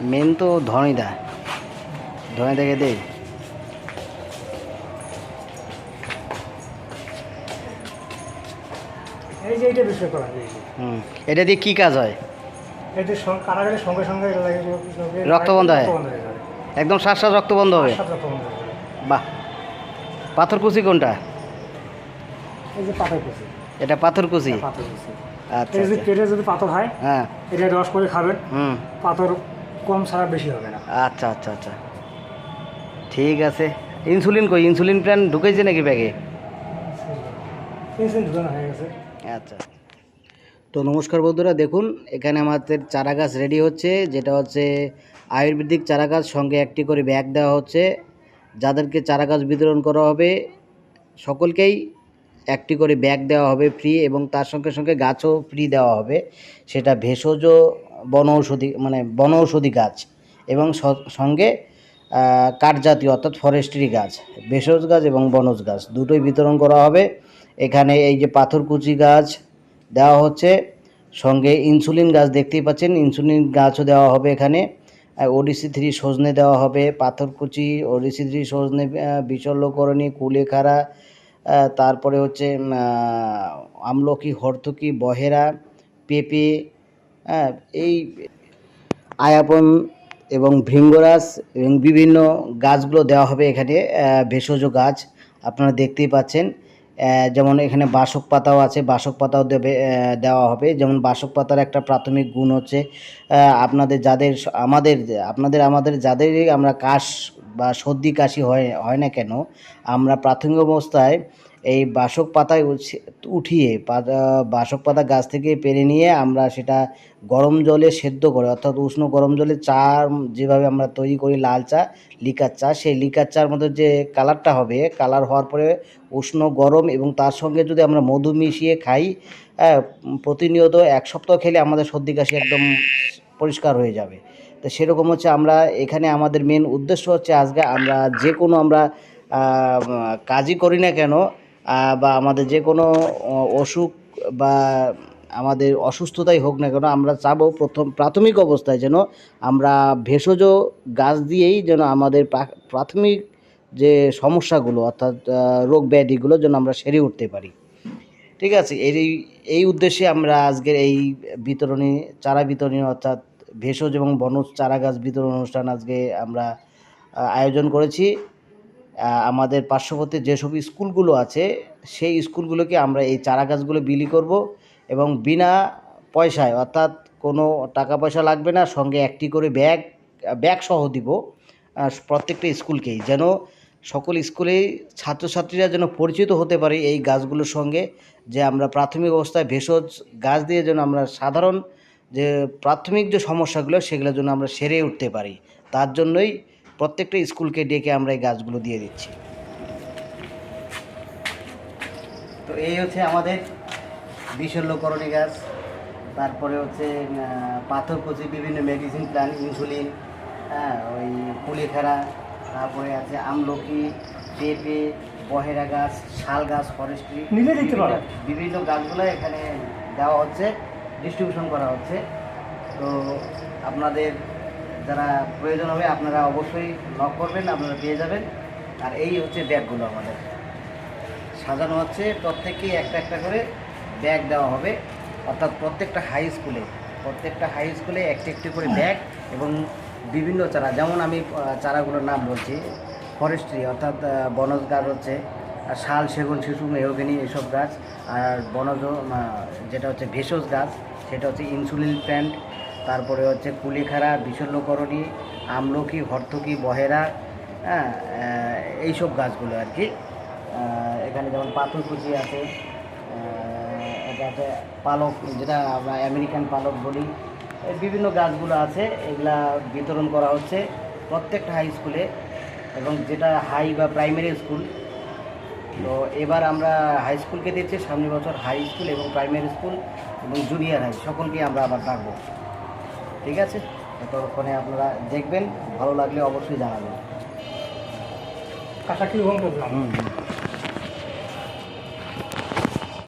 Main তো ধনীদা। ধনীদাকে দেই এই যে এইটা বিষয় করা হুম এটা দিয়ে কী কাজ হয়? সঙ্গে সঙ্গে রক্ত বন্ধ হয়? একদম শ্বাস শ্বাস রক্ত বন্ধ হবে। বাহ। পাথরকুচি কোনটা? এই যে এটা পাথরকুচি পাথর কুচি। আচ্ছা আচ্ছা। পেটে যদি পাথর হয় হ্যাঁ। এটা রস করে খাবেন। হুম। পাথর কম ছাড়া বেশি হবে না। আচ্ছা আচ্ছা আচ্ছা। ঠিক আছে। ইনসুলিন কই? ইনসুলিন প্ল্যান ঢুকেছে নাকি ব্যাগে? ইনসুলিন ঢুকানো হয়ে গেছে। আচ্ছা। তো নমস্কার বন্ধুরা দেখুন এখানে আমাদের চারা গাছ রেডি হচ্ছে যেটা হচ্ছে আয়ুর্বেদিক চারা গাছ সঙ্গে একটি করে ব্যাগ দেওয়া হচ্ছে। যাদেরকে চারা গাছ বিতরণ করা হবে সকলকেই একটি করে ব্যাগ দেওয়া হবে ফ্রি এবং তার সঙ্গে সঙ্গে গাছও ফ্রি দেওয়া হবে। সেটা ভেষজ বনৌষধি মানে বনৌষধি গাছ এবং সঙ্গে আহ, কাঠজাতীয় অর্থাৎ ফরেস্ট্রি গাছ ভেষজ গাছ এবং বনজ গাছ দুটোই বিতরণ করা হবে। এখানে এই যে পাথরকুচি গাছ দেওয়া হচ্ছে সঙ্গে ইনসুলিন গাছ দেখতেই পাচ্ছেন ইনসুলিন গাছও দেওয়া হবে এখানে। ওডিসি থ্রি সজনে দেওয়া হবে পাথরকুচি ওডিসি থ্রি সজনে আহ, বিশল্যকরণী কুলেখাড়া তারপরে হচ্ছে আমলকি হর্তকি বহেরা পেঁপে হ্যাঁ এই আয়াপন এবং ভৃঙ্গরাজ এবং বিভিন্ন গাছগুলো দেওয়া হবে এখানে ভেষজ গাছ আপনারা দেখতেই পাচ্ছেন। যেমন এখানে বাসক পাতাও আছে, বাসক পাতাও দেবে দেওয়া হবে। যেমন বাসক পাতার একটা প্রাথমিক গুণ হচ্ছে আপনাদের যাদের, আমাদের, আপনাদের, আমাদের যাদেরই আমরা কাশ বা সর্দি কাশি হয় হয় না কেন, আমরা প্রাথমিক অবস্থায় এই বাসক পাতায় উঠিয়ে বাসক পাতা গাছ থেকে পেরে নিয়ে আমরা সেটা গরম জলে সেদ্ধ করে, অর্থাৎ উষ্ণ গরম জলে চা যেভাবে আমরা তৈরি করি লাল চা, লিকার চা, সেই লিকার চার মধ্যে যে কালারটা হবে, কালার হওয়ার পরে উষ্ণ গরম এবং তার সঙ্গে যদি আমরা মধু মিশিয়ে খাই প্রতিনিয়ত এক সপ্তাহ খেলে আমাদের সর্দি কাশি একদম পরিষ্কার হয়ে যাবে। তো সেরকম হচ্ছে আমরা এখানে আমাদের মেন উদ্দেশ্য হচ্ছে আজকে আমরা যে কোনো আমরা কাজই করি না কেন বা আমাদের যে কোনো অসুখ বা আমাদের অসুস্থতাই হোক না কেন, আমরা চাবো প্রথম প্রাথমিক অবস্থায় যেন আমরা ভেষজ গাছ দিয়েই যেন আমাদের প্রা- প্রাথমিক যে সমস্যাগুলো, অর্থাৎ রোগ ব্যাধিগুলো যেন আমরা সেরে উঠতে পারি। ঠিক আছে? এই এই উদ্দেশ্যে আমরা আজকের এই বিতরণী, চারা বিতরণী, অর্থাৎ ভেষজ এবং বনজ চারা গাছ বিতরণ অনুষ্ঠান আজকে আমরা আয়োজন করেছি। আমাদের পার্শ্ববর্তী যেসব স্কুলগুলো আছে, সেই স্কুলগুলোকে আমরা এই চারা গাছগুলো বিলি করব এবং বিনা পয়সায়, অর্থাৎ কোনো টাকা পয়সা লাগবে না, সঙ্গে একটি করে ব্যাগ ব্যাগ সহ দিব প্রত্যেকটা স্কুলকেই, যেন সকল স্কুলেই ছাত্রছাত্রীরা যেন পরিচিত হতে পারে এই গাছগুলোর সঙ্গে, যে আমরা প্রাথমিক অবস্থায় ভেষজ গাছ দিয়ে যেন আমরা সাধারণ যে প্রাথমিক যে সমস্যাগুলো সেগুলোর জন্য আমরা সেরে উঠতে পারি। তার জন্যই প্রত্যেকটা স্কুলকে ডেকে আমরা এই গাছগুলো দিয়ে দিচ্ছি তো এই হচ্ছে আমাদের বিশল্যকরণী গাছ তারপরে হচ্ছে আহ, পাথরকুচি বিভিন্ন মেডিসিন প্ল্যান ইনসুলিন হ্যাঁ ওই কুলেখাড়া তারপরে আছে আমলকি পেঁপে বহেরা গাছ শাল গাছ ফরেস্ট্রি নিজে দিতে পারো। বিভিন্ন গাছগুলো এখানে দেওয়া হচ্ছে ডিস্ট্রিবিউশন করা হচ্ছে তো আপনাদের যারা প্রয়োজন হবে, আপনারা অবশ্যই নক করবেন, আপনারা পেয়ে যাবেন। আর এই হচ্ছে ব্যাগগুলো আমাদের। সাজানো হচ্ছে, প্রত্যেককেই একটা একটা করে ব্যাগ দেওয়া হবে। অর্থাৎ প্রত্যেকটা হাই স্কুলে প্রত্যেকটা হাই স্কুলে একটি একটি করে ব্যাগ এবং বিভিন্ন চারা। যেমন আমি চারাগুলোর নাম বলছি ফরেস্ট্রি অর্থাৎ বনজ গাছ হচ্ছে শাল, সেগুন, শিশু, মেহগিনি এসব গাছ, আর বনজ যেটা হচ্ছে ভেষজ গাছ, সেটা হচ্ছে ইনসুলিন প্ল্যান্ট তারপরে হচ্ছে কুলেখাড়া বিশল্যকরণী আমলকি, হর্তকি, বহেরা হ্যাঁ এইসব গাছগুলো আর কি। এখানে যেমন পাথরকুচি আছে এটা আছে পালক, যেটা আমরা আমেরিকান পালক বলি। বিভিন্ন গাছগুলো আছে, এগুলা বিতরণ করা হচ্ছে প্রত্যেকটা হাই স্কুলে এবং যেটা হাই বা প্রাইমারি স্কুল তো এবার আমরা হাই স্কুলকে দিচ্ছি সামনে বছর হাই স্কুল এবং প্রাইমারি স্কুল এবং জুনিয়র হাই সকলকে আমরা আবার ডাকবো ঠিক আছে? ততক্ষণে আপনারা দেখবেন ভালো লাগলে অবশ্যই জানাবেন। কাকা কি হুম হুম।